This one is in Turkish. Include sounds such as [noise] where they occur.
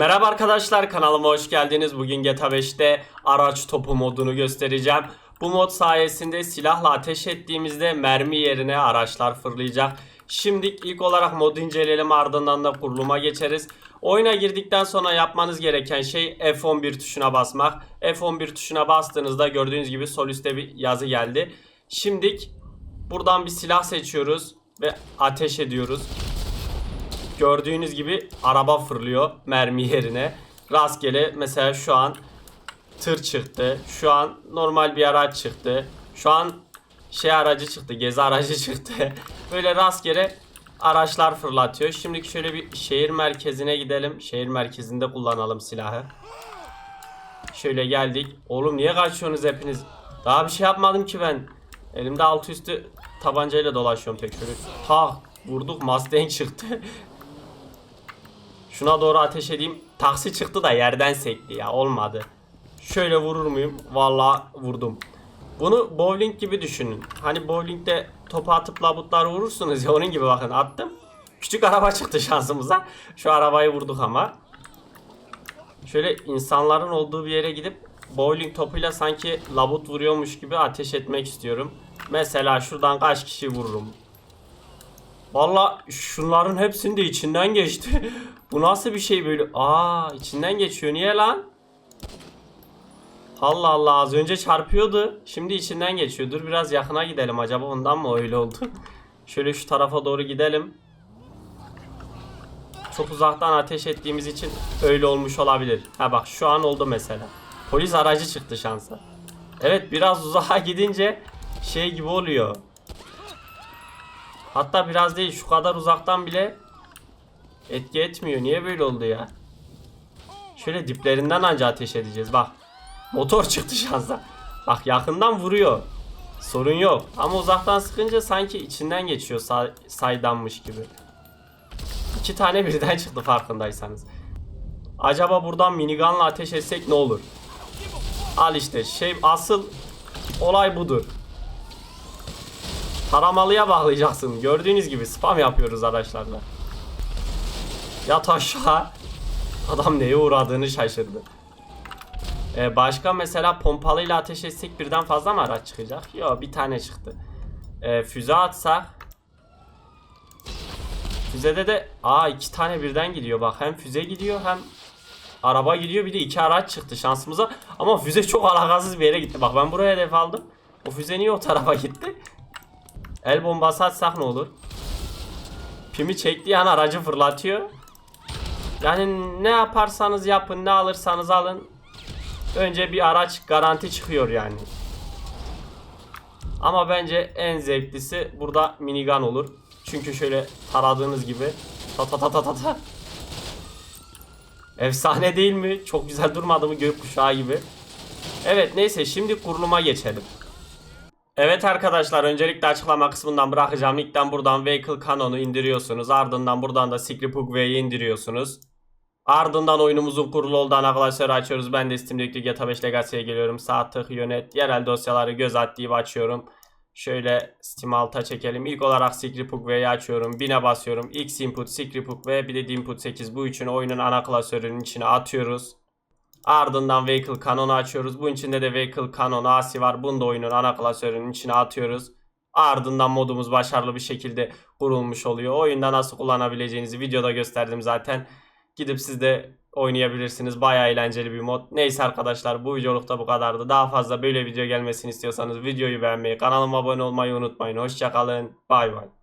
Merhaba arkadaşlar kanalıma hoş geldiniz. Bugün GTA 5'te araç topu modunu göstereceğim. Bu mod sayesinde silahla ateş ettiğimizde mermi yerine araçlar fırlayacak. Şimdi ilk olarak modu inceleyelim ardından da kuruluma geçeriz. Oyuna girdikten sonra yapmanız gereken şey F11 tuşuna basmak. F11 tuşuna bastığınızda gördüğünüz gibi sol üstte bir yazı geldi. Şimdi buradan bir silah seçiyoruz ve ateş ediyoruz. Gördüğünüz gibi araba fırlıyor mermi yerine. Rastgele mesela şu an tır çıktı. Şu an normal bir araç çıktı. Şu an şey aracı çıktı. Gezi aracı [laughs] çıktı. Böyle rastgele araçlar fırlatıyor. Şimdi şöyle bir şehir merkezine gidelim. Şehir merkezinde kullanalım silahı. Şöyle geldik. Oğlum niye kaçıyorsunuz hepiniz? Daha bir şey yapmadım ki ben. Elimde altı üstü tabancayla dolaşıyorum tek şöyle. Ha vurduk Mustang çıktı. [laughs] Şuna doğru ateş edeyim. Taksi çıktı da yerden sekti ya olmadı. Şöyle vurur muyum? Vallahi vurdum. Bunu bowling gibi düşünün. Hani bowlingde topu atıp labutlar vurursunuz ya onun gibi bakın attım. Küçük araba çıktı şansımıza. Şu arabayı vurduk ama. Şöyle insanların olduğu bir yere gidip bowling topuyla sanki labut vuruyormuş gibi ateş etmek istiyorum. Mesela şuradan kaç kişi vururum? Valla şunların hepsinin de içinden geçti. Bu nasıl bir şey böyle? Aa içinden geçiyor. Niye lan? Allah Allah az önce çarpıyordu. Şimdi içinden geçiyor. Dur biraz yakına gidelim. Acaba ondan mı öyle oldu? [laughs] Şöyle şu tarafa doğru gidelim. Çok uzaktan ateş ettiğimiz için öyle olmuş olabilir. Ha bak şu an oldu mesela. Polis aracı çıktı şansa. Evet biraz uzağa gidince şey gibi oluyor. Hatta biraz değil şu kadar uzaktan bile etki etmiyor. Niye böyle oldu ya? Şöyle diplerinden anca ateş edeceğiz. Bak. Motor [laughs] çıktı şansa. Bak yakından vuruyor. Sorun yok. Ama uzaktan sıkınca sanki içinden geçiyor say saydanmış gibi. İki tane [laughs] birden çıktı farkındaysanız. Acaba buradan minigunla ateş etsek ne olur? Al işte şey asıl olay budur. Taramalıya bağlayacaksın. Gördüğünüz gibi spam yapıyoruz araçlarla. Yat aşağı. Adam neye uğradığını şaşırdı. Ee, başka mesela pompalıyla ateş etsek birden fazla mı araç çıkacak? Yok bir tane çıktı. Ee, füze atsak. Füzede de aa iki tane birden gidiyor bak hem füze gidiyor hem araba gidiyor bir de iki araç çıktı şansımıza ama füze çok alakasız bir yere gitti bak ben buraya hedef aldım o füze niye o tarafa gitti el bombası atsak ne olur pimi çektiği an aracı fırlatıyor yani ne yaparsanız yapın ne alırsanız alın önce bir araç garanti çıkıyor yani ama bence en zevklisi burada minigun olur. Çünkü şöyle taradığınız gibi ta ta ta ta ta ta. Efsane değil mi? Çok güzel durmadı mı gökkuşağı gibi. Evet neyse şimdi kuruluma geçelim. Evet arkadaşlar öncelikle açıklama kısmından bırakacağım. Linkten buradan Vehicle Canon'u indiriyorsunuz. Ardından buradan da Scriptbook V'yi indiriyorsunuz. Ardından oyunumuzun kurulu olduğu ana klasörü açıyoruz. Ben de Steam'deki GTA 5 Legacy'ye geliyorum. Sağ tık yönet. Yerel dosyaları göz at deyip açıyorum. Şöyle Steam alta çekelim. İlk olarak Scriptbook V'yi açıyorum. Bine basıyorum. X input Scriptbook V bir de input 8. Bu üçünü oyunun ana klasörünün içine atıyoruz. Ardından Vehicle Canon'u açıyoruz. Bunun içinde de Vehicle Canon AC var. Bunu da oyunun ana klasörünün içine atıyoruz. Ardından modumuz başarılı bir şekilde kurulmuş oluyor. Oyunda nasıl kullanabileceğinizi videoda gösterdim zaten. Gidip siz de oynayabilirsiniz. Bayağı eğlenceli bir mod. Neyse arkadaşlar bu videolukta bu kadardı. Daha fazla böyle video gelmesini istiyorsanız videoyu beğenmeyi, kanalıma abone olmayı unutmayın. Hoşçakalın. Bay bay.